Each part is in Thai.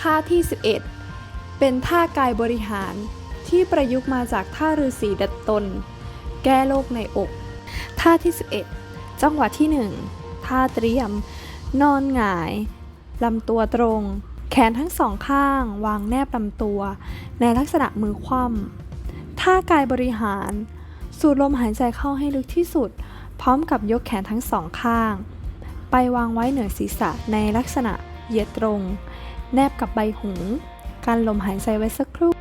ท่าที่ 11 เป็นท่ากายบริหารที่ประยุกต์มาจากท่าฤาษีดัดตน แก้โรคในอก ท่าที่ 11 จังหวะที่ 1 ท่าเตรียม นอนหงายลำตัวตรง แขนทั้งสองข้าง วางแนบลำตัว ในลักษณะมือคว่ำท่ากายบริหาร สูดลมหายใจเข้าให้ลึกที่สุด พร้อมกับยกแขนทั้งสองข้าง ไปวางไว้เหนือศีรษะในลักษณะเหยียดตรง แนบกับใบหู การลมหายใจไว้สักครู่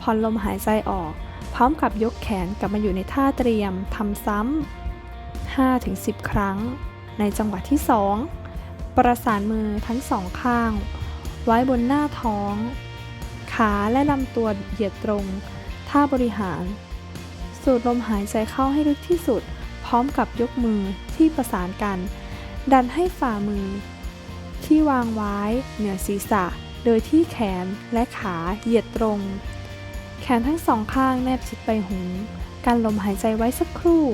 ผ่อนลมหายใจออก พร้อมกับยกแขนกลับมาอยู่ในท่าเตรียมทำซ้ำ 5-10 ครั้ง ในจังหวะที่ 2 ประสานมือทั้งสองข้าง ไว้บนหน้าท้อง ขาและลำตัวเหยียดตรง ท่าบริหาร สูดลมหายใจเข้าให้ลึกที่สุด พร้อมกับยกมือที่ประสานกัน ดันให้ฝ่ามือ ที่วางไว้เหนือศีรษะ โดยที่แขนและขาเหยียดตรง แขนทั้งสองข้างแนบชิดไปหูการลมหายใจไว้สักครู่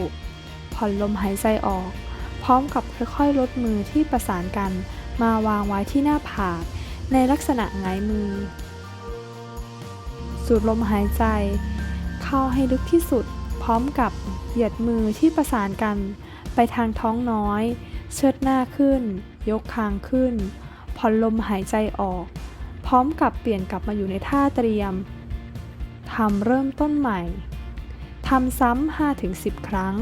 ผ่อนลมหายใจออก พร้อมกับค่อยๆลดมือที่ประสานกันมาวางไว้ที่หน้าผากในลักษณะหงายมือ สูดลมหายใจ เข้าให้ลึกที่สุด พร้อมกับเหยียดมือที่ประสานกัน ไปทางท้องน้อย เชิดหน้าขึ้น ยกคางขึ้น ผ่อนลมหายใจออก พร้อมกับเปลี่ยนกลับมาอยู่ในท่าเตรียมทำเริ่มต้นใหม่ทำซ้ำ5-10 ครั้ง